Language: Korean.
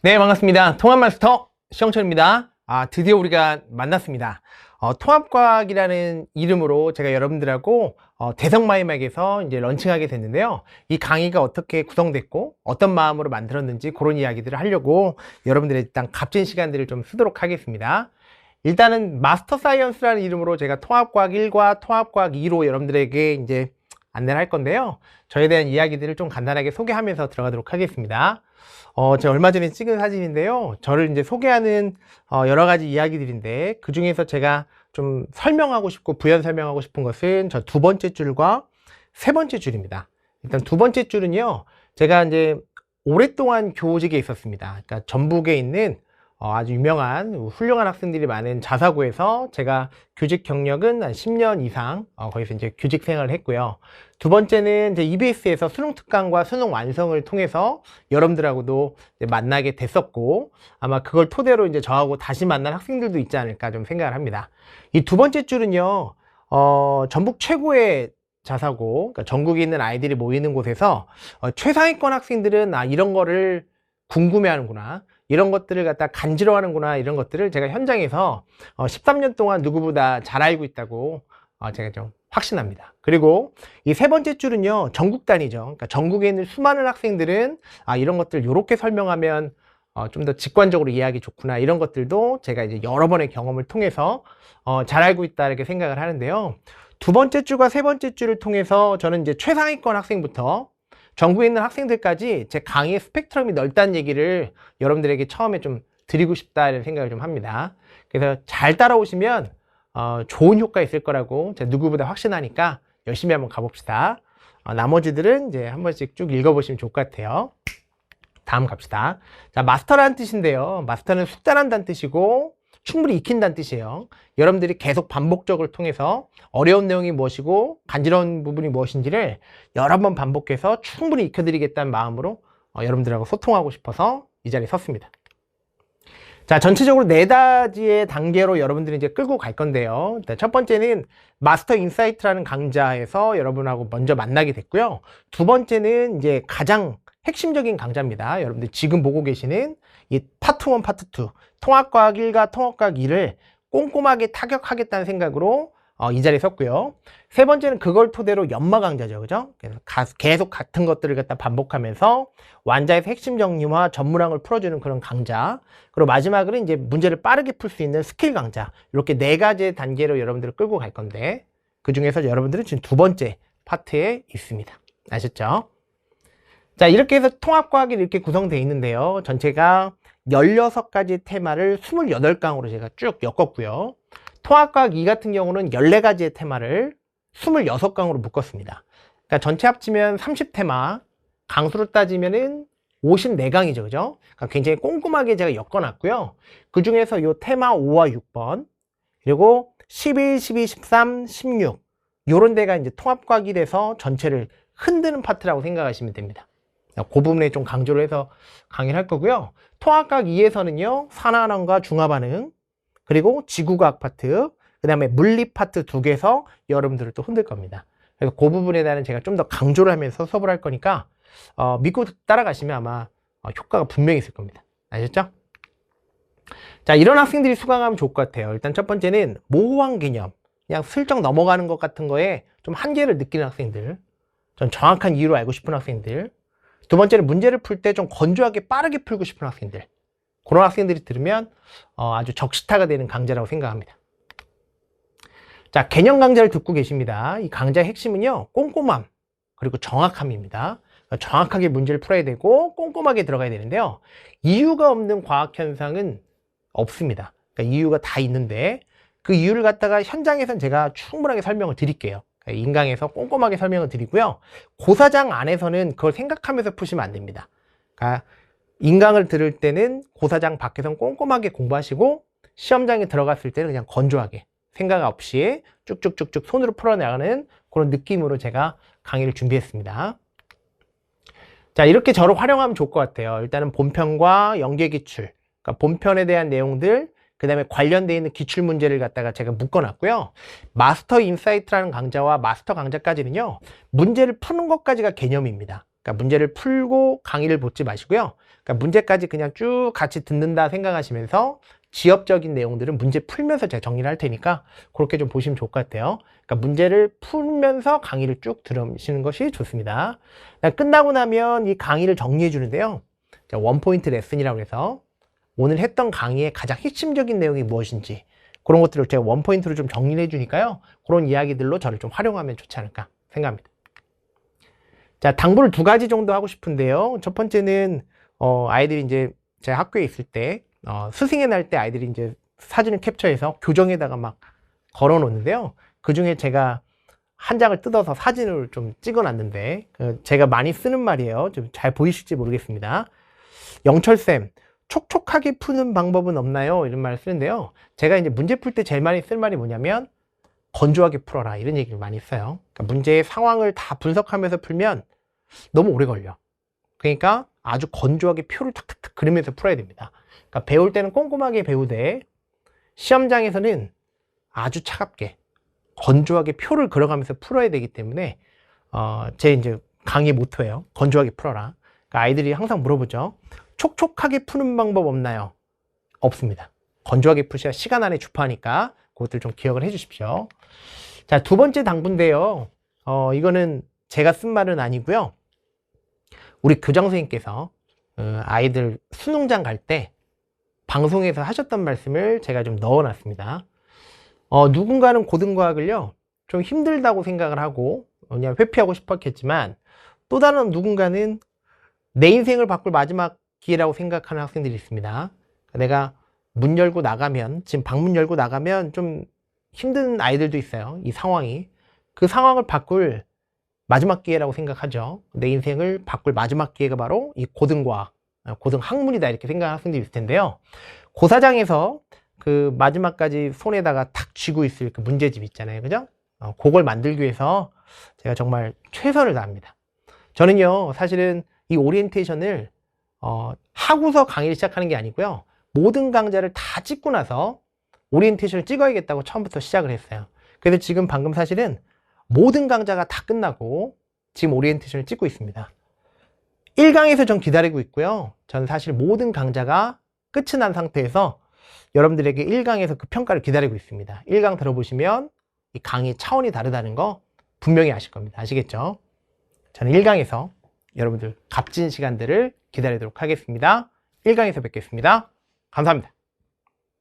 네, 반갑습니다. 통합 마스터 시영철입니다. 아, 드디어 우리가 만났습니다. 어, 통합과학이라는 이름으로 제가 여러분들하고 어, 대성 마이막에서 이제 런칭하게 됐는데요. 이 강의가 어떻게 구성됐고 어떤 마음으로 만들었는지 그런 이야기들을 하려고 여러분들의 일단 값진 시간들을 좀 쓰도록 하겠습니다. 일단은 마스터 사이언스라는 이름으로 제가 통합과학 1과 통합과학 2로 여러분들에게 이제 안내를 할 건데요. 저에 대한 이야기들을 좀 간단하게 소개하면서 들어가도록 하겠습니다. 어, 제가 얼마 전에 찍은 사진인데요. 저를 이제 소개하는 어, 여러 가지 이야기들인데 그 중에서 제가 좀 설명하고 싶고 부연 설명하고 싶은 것은 저 두 번째 줄과 세 번째 줄입니다. 일단 두 번째 줄은요. 제가 이제 오랫동안 교직에 있었습니다. 그러니까 전북에 있는 어, 아주 유명한 훌륭한 학생들이 많은 자사고에서 제가 교직 경력은 한 10년 이상 어, 거기서 이제 교직 생활을 했고요. 두 번째는 이제 EBS에서 수능 특강과 수능 완성을 통해서 여러분들하고도 만나게 됐었고 아마 그걸 토대로 이제 저하고 다시 만난 학생들도 있지 않을까 좀 생각을 합니다. 이 두 번째 줄은요, 어, 전북 최고의 자사고, 그러니까 전국에 있는 아이들이 모이는 곳에서 어, 최상위권 학생들은 아 이런 거를 궁금해하는구나. 이런 것들을 갖다 간지러워하는구나 이런 것들을 제가 현장에서 어, 13년 동안 누구보다 잘 알고 있다고 어, 제가 좀 확신합니다. 그리고 이 세 번째 줄은요 전국 단위죠. 그러니까 전국에 있는 수많은 학생들은 아 이런 것들 이렇게 설명하면 어, 좀 더 직관적으로 이해하기 좋구나 이런 것들도 제가 이제 여러 번의 경험을 통해서 어, 잘 알고 있다 이렇게 생각을 하는데요. 두 번째 줄과 세 번째 줄을 통해서 저는 이제 최상위권 학생부터 전국에 있는 학생들까지 제 강의의 스펙트럼이 넓다는 얘기를 여러분들에게 처음에 좀 드리고 싶다는 생각을 좀 합니다. 그래서 잘 따라오시면 어, 좋은 효과 있을 거라고 제가 누구보다 확신하니까 열심히 한번 가봅시다. 어, 나머지들은 이제 한 번씩 쭉 읽어보시면 좋을 것 같아요. 다음 갑시다. 자, 마스터라는 뜻인데요. 마스터는 숙달한다는 뜻이고 충분히 익힌다는 뜻이에요. 여러분들이 계속 반복적으로 통해서 어려운 내용이 무엇이고 간지러운 부분이 무엇인지를 여러 번 반복해서 충분히 익혀드리겠다는 마음으로 어, 여러분들하고 소통하고 싶어서 이 자리에 섰습니다. 자, 전체적으로 네 가지의 단계로 여러분들이 이제 끌고 갈 건데요. 일단 첫 번째는 마스터 인사이트라는 강좌에서 여러분하고 먼저 만나게 됐고요. 두 번째는 이제 가장 핵심적인 강좌입니다. 여러분들 지금 보고 계시는 이 파트 1, 파트 2, 통합과학 1과 통합과학 2를 꼼꼼하게 타격하겠다는 생각으로 어, 이 자리에 섰고요. 세 번째는 그걸 토대로 연마 강좌죠. 그죠? 그래서 가- 계속 같은 것들을 갖다 반복하면서 완자에서 핵심 정리와 전문항을 풀어주는 그런 강좌. 그리고 마지막으로 이제 문제를 빠르게 풀 수 있는 스킬 강좌. 이렇게 네 가지의 단계로 여러분들을 끌고 갈 건데 그 중에서 여러분들은 지금 두 번째 파트에 있습니다. 아셨죠? 자, 이렇게 해서 통합과학이 이렇게 구성되어 있는데요. 전체가 16가지 테마를 28강으로 제가 쭉 엮었고요. 통합과학 2 같은 경우는 14가지의 테마를 26강으로 묶었습니다. 그러니까 전체 합치면 30테마, 강수로 따지면 은 54강이죠. 그죠? 그러니까 굉장히 꼼꼼하게 제가 엮어놨고요. 그 중에서 요 테마 5와 6번, 그리고 11, 12, 13, 16, 요런 데가 이제 통합과학이 돼서 전체를 흔드는 파트라고 생각하시면 됩니다. 그 부분에 좀 강조를 해서 강의를 할 거고요. 통합과학 2에서는요, 산화반응과 중화반응, 그리고 지구과학 파트, 그 다음에 물리 파트 두 개에서 여러분들을 또 흔들 겁니다. 그래서 그 부분에 대한 제가 좀 더 강조를 하면서 수업을 할 거니까, 어, 믿고 따라가시면 아마 어, 효과가 분명히 있을 겁니다. 아셨죠? 자, 이런 학생들이 수강하면 좋을 것 같아요. 일단 첫 번째는 모호한 개념, 그냥 슬쩍 넘어가는 것 같은 거에 좀 한계를 느끼는 학생들, 전 정확한 이유를 알고 싶은 학생들, 두 번째는 문제를 풀 때 좀 건조하게 빠르게 풀고 싶은 학생들. 그런 학생들이 들으면 어, 아주 적시타가 되는 강좌라고 생각합니다. 자, 개념 강좌를 듣고 계십니다. 이 강좌의 핵심은요, 꼼꼼함, 그리고 정확함입니다. 그러니까 정확하게 문제를 풀어야 되고, 꼼꼼하게 들어가야 되는데요. 이유가 없는 과학 현상은 없습니다. 그러니까 이유가 다 있는데, 그 이유를 갖다가 현장에선 제가 충분하게 설명을 드릴게요. 그러니까 인강에서 꼼꼼하게 설명을 드리고요. 고사장 안에서는 그걸 생각하면서 푸시면 안 됩니다. 그러니까 인강을 들을 때는 고사장 밖에선 꼼꼼하게 공부하시고 시험장에 들어갔을 때는 그냥 건조하게 생각 없이 쭉쭉쭉쭉 손으로 풀어나가는 그런 느낌으로 제가 강의를 준비했습니다. 자, 이렇게 저를 활용하면 좋을 것 같아요. 일단은 본편과 연계 기출, 그러니까 본편에 대한 내용들, 그 다음에 관련되어 있는 기출 문제를 갖다가 제가 묶어놨고요. 마스터 인사이트라는 강좌와 마스터 강좌까지는요, 문제를 푸는 것까지가 개념입니다. 그러니까 문제를 풀고 강의를 보지 마시고요. 그러니까 문제까지 그냥 쭉 같이 듣는다 생각하시면서 지엽적인 내용들은 문제 풀면서 제가 정리를 할 테니까 그렇게 좀 보시면 좋을 것 같아요. 그러니까 문제를 풀면서 강의를 쭉 들으시는 것이 좋습니다. 끝나고 나면 이 강의를 정리해 주는데요. 원포인트 레슨이라고 해서 오늘 했던 강의의 가장 핵심적인 내용이 무엇인지 그런 것들을 제가 원포인트로 좀 정리를 해 주니까요. 그런 이야기들로 저를 좀 활용하면 좋지 않을까 생각합니다. 자, 당부를 두 가지 정도 하고 싶은데요. 첫 번째는 어, 아이들이 이제 제 학교에 있을 때 어, 스승의 날 때 아이들이 이제 사진을 캡처해서 교정에다가 막 걸어 놓는데요. 그 중에 제가 한 장을 뜯어서 사진을 좀 찍어 놨는데, 그 제가 많이 쓰는 말이에요. 좀 잘 보이실지 모르겠습니다. 영철쌤, 촉촉하게 푸는 방법은 없나요? 이런 말을 쓰는데요. 제가 이제 문제 풀 때 제일 많이 쓸 말이 뭐냐면, 건조하게 풀어라. 이런 얘기를 많이 써요. 그러니까 문제의 상황을 다 분석하면서 풀면 너무 오래 걸려. 그러니까 아주 건조하게 표를 탁탁탁 그리면서 풀어야 됩니다. 그러니까 배울 때는 꼼꼼하게 배우되 시험장에서는 아주 차갑게 건조하게 표를 그려가면서 풀어야 되기 때문에 어, 제 이제 강의 모토예요. 건조하게 풀어라. 그러니까 아이들이 항상 물어보죠. 촉촉하게 푸는 방법 없나요? 없습니다. 건조하게 푸셔야 시간 안에 주파하니까 그것들 좀 기억을 해 주십시오. 자, 두 번째 당부인데요. 어, 이거는 제가 쓴 말은 아니고요. 우리 교장 선생님께서 어, 아이들 수능장 갈 때 방송에서 하셨던 말씀을 제가 좀 넣어놨습니다. 어, 누군가는 고등과학을요, 좀 힘들다고 생각을 하고, 그냥 회피하고 싶었겠지만, 또 다른 누군가는 내 인생을 바꿀 마지막 기회라고 생각하는 학생들이 있습니다. 내가 문 열고 나가면, 지금 방문 열고 나가면 좀 힘든 아이들도 있어요. 이 상황이. 그 상황을 바꿀 마지막 기회라고 생각하죠. 내 인생을 바꿀 마지막 기회가 바로 이 고등과학, 고등 학문이다 이렇게 생각하는 학생들이 있을 텐데요. 고사장에서 그 마지막까지 손에다가 탁 쥐고 있을 그 문제집 있잖아요. 그죠? 어, 그걸 만들기 위해서 제가 정말 최선을 다합니다. 저는요, 사실은 이 오리엔테이션을 어, 하고서 강의를 시작하는 게 아니고요. 모든 강좌를 다 찍고 나서 오리엔테이션을 찍어야겠다고 처음부터 시작을 했어요. 그래서 지금 방금 사실은 모든 강좌가 다 끝나고 지금 오리엔테이션을 찍고 있습니다. 1강에서 전 기다리고 있고요. 전 사실 모든 강좌가 끝이 난 상태에서 여러분들에게 1강에서 그 평가를 기다리고 있습니다. 1강 들어보시면 이 강의 차원이 다르다는 거 분명히 아실 겁니다. 아시겠죠? 저는 1강에서 여러분들 값진 시간들을 기다리도록 하겠습니다. 1강에서 뵙겠습니다. 감사합니다.